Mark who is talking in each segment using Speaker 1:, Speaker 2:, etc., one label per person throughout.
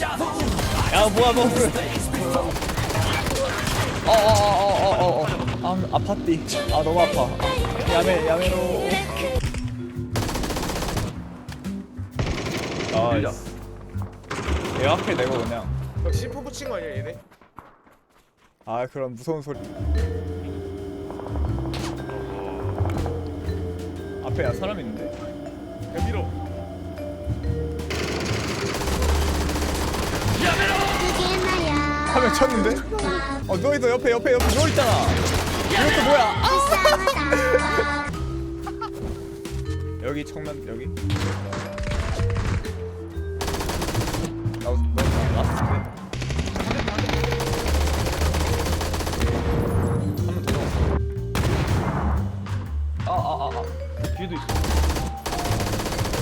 Speaker 1: 야 뭐야 뭐. 어어어어어어 아 아팠디. 아 너무 아파. 아, 야매 야매로. 나이스. 얘 앞에 내고 그냥.
Speaker 2: 너 C4 붙인 거 아니야 얘네?
Speaker 1: 아 그런 무서운 소리. 앞에 야 사람 있는데?
Speaker 2: 야 밀어
Speaker 1: 화면 쳤는데? 어 누워있어 옆에 옆에 옆에. 누워있잖아. 이것도 뭐야? 아! 여기 청면 여기? 나 라스트인데? 한번 더 넣었어 아아아아. 뒤에도 있어.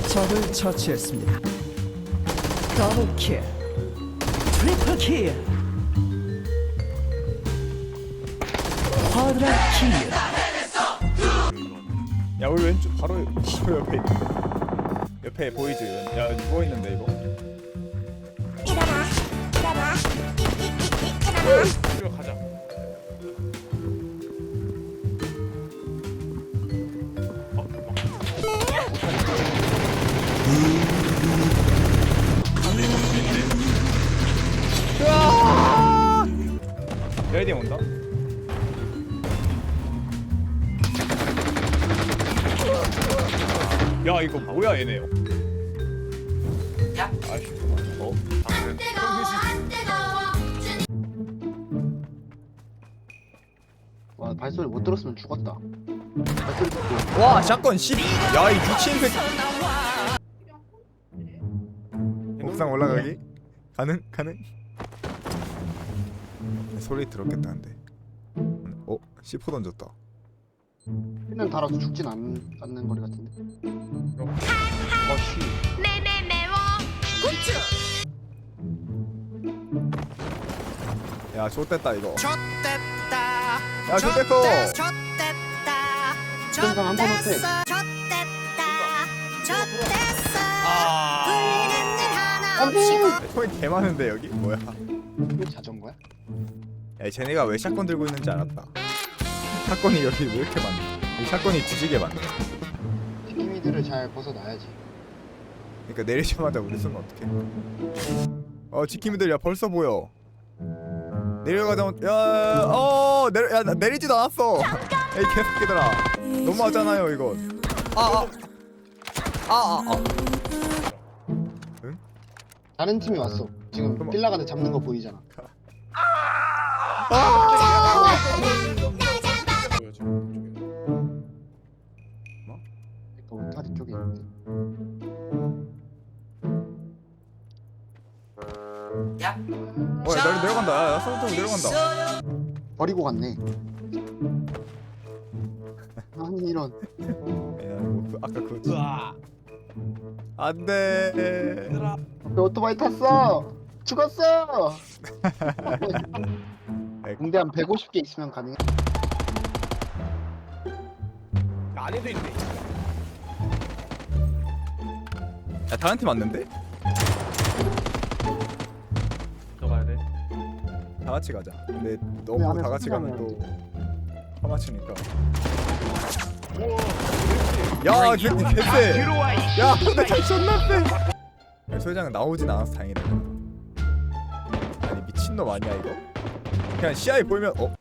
Speaker 3: 적을 처치했습니다. 더블킬, 트리플킬,
Speaker 1: 야 우리 왼쪽 바로 바로 옆에 있는데. 옆에 보이지? 야 누워 있는데 이거?
Speaker 4: 일어나. 일어나. 일어나.
Speaker 2: 이거 가자.
Speaker 1: 레디 온다 야 이거 뭐야 얘네 야 아이씨 어?
Speaker 5: 와 발소리 못 들었으면 죽었다. 발소리 듣고
Speaker 1: 와 샷건 10 야이 미친 새끼 옥상 올라가기? 가능? 가능? 소리 들었겠다 근데 어? C4 던졌다
Speaker 5: 피는 달아서 죽진 않, 않는 거리 같은데. 어씨.
Speaker 4: 매매 매워. 고추
Speaker 1: 야 좆됐다 이거.
Speaker 6: 좆됐다.
Speaker 1: 야 좆됐어.
Speaker 6: 좆됐다.
Speaker 5: 현상 한번 어때?
Speaker 6: 좆됐다. 좆됐어.
Speaker 1: 아.
Speaker 6: 불리는 일 하나 없이
Speaker 1: 소리 개 많은데 여기? 뭐야?
Speaker 5: 이거 자전거야?
Speaker 1: 야 쟤네가 왜 샷건 들고 있는지 알았다 샷건이 여기 왜 이렇게 많네 이 샷건이 뒤지게 많네
Speaker 5: 튀김이들을 잘 벗어놔야지.
Speaker 1: 그러니까 내리자마자 우리 쏘면 어떡해? 어 지킴이들 야 벌써 보여. 내려가자마자 야어 내려 야 나 내리지도 않았어. 에이 개새끼들아 너무하잖아요 이거. 아아아아아.
Speaker 5: 다른 팀이 왔어. 지금
Speaker 1: 그럼-
Speaker 5: 빌라가드 잡는 거 보이잖아.
Speaker 2: 보
Speaker 1: 내려간다 야야 서부터 내려간다
Speaker 5: 버리고 갔네. 아니 이런.
Speaker 1: 야 뭐, 그, 아까 그 안돼
Speaker 5: 너 오토바이 탔어. 죽었어. 공대 한 150개 있으면 가능해.
Speaker 2: 안에도 있네
Speaker 1: 야 다른 팀 왔는데? 다 같이 가자. 근데
Speaker 5: 왜
Speaker 1: 너무
Speaker 5: 안에
Speaker 1: 다 같이 가면 또 화맞추니까. 야 개쎄. 개쎄 야 근데 잘 존나 쎄. 소장은 나오진 않아서 다행이다. 아니 미친놈 아니야 이거? 그냥 시야에 보이면 어?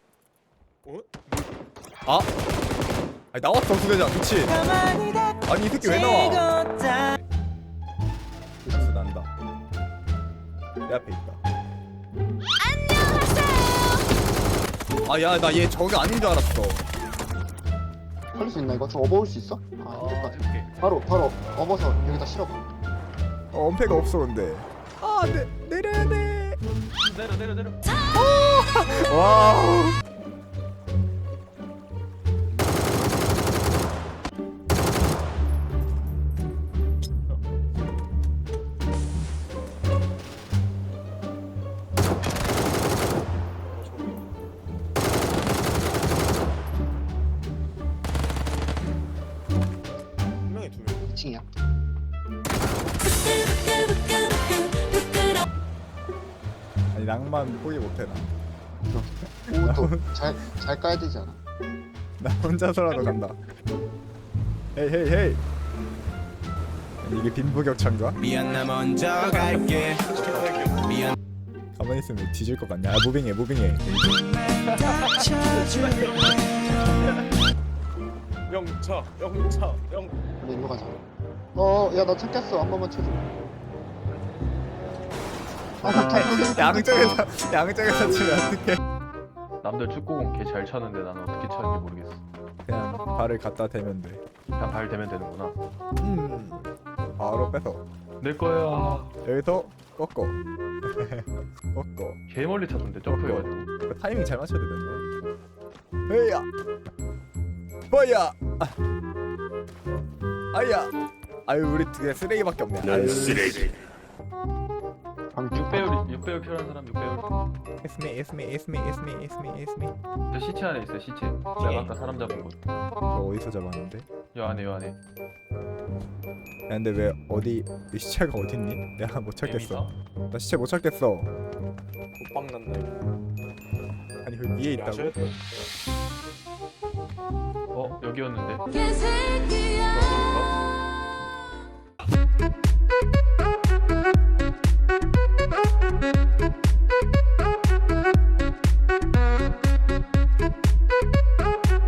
Speaker 2: 어?
Speaker 1: 아? 아니 나왔어 수대장. 그치? 아니 이 새끼 왜 나와? 그래서 난다. 내 앞에 있다 아 야 나 얘 저게 아닌 줄 알았어
Speaker 5: 살릴 수 있나 이거? 저 업어올 수 있어? 아 힘들 것 같아.
Speaker 2: 해볼게
Speaker 5: 바로 바로 업어서 여기다 실어봐.
Speaker 1: 어 엄폐가 없어 근데 아 내, 내려야 돼
Speaker 2: 내려 내려 내려
Speaker 1: 와 낭만 포기 못해 나.
Speaker 5: 오또잘잘 까야 되지 않아?
Speaker 1: 나 혼자서라도 간다. 헤이 헤이 헤이. 이게 빈부격차인가?
Speaker 7: 미안 나 먼저 갈게 미안
Speaker 1: 가만히 있으면 뒤질 것 같냐? 아 무빙해 무빙해.
Speaker 2: 영차 영차 영
Speaker 5: 우리 일로 가자. 어야 나 찾겠어 한 번만 쳐줘. 아 못할
Speaker 1: 양쪽에서 양쪽에서 치면 어떡해?
Speaker 2: 남들 축구공 개 잘 차는데 나는 어떻게 차는지 모르겠어
Speaker 1: 그냥 발을 갖다 대면 돼.
Speaker 2: 그냥 발 대면 되는구나
Speaker 1: 음. 바로 뺏어.
Speaker 2: 내 거야
Speaker 1: 여기서 꺾어. 꺾어.
Speaker 2: 개 멀리 차던데 점프해가지고
Speaker 1: 그 타이밍 잘 맞춰야 되는데. 헤이야. 뭐야? 아. 아야. 아유 우리 그냥 쓰레기밖에 없네. 아유.
Speaker 7: 쓰레기
Speaker 5: 방금
Speaker 2: 6배율 6배율 필요한 사람 6배율
Speaker 1: It's me, it's me, it's me, it's me, it's me, it's me.
Speaker 2: 저 시체 안에 있어 시체 내가 아까 사람 잡은
Speaker 1: 곳저 어디서 잡았는데?
Speaker 2: 요 안에 요 안에
Speaker 1: 야 근데 왜 어디 이 시체가 어딨니? 내가 못 찾겠어. 나 시체 못 찾겠어.
Speaker 2: 국방 난다
Speaker 1: 아니 그 위에 있다고?
Speaker 2: 어 여기였는데
Speaker 4: 개새끼야
Speaker 2: 여긴가?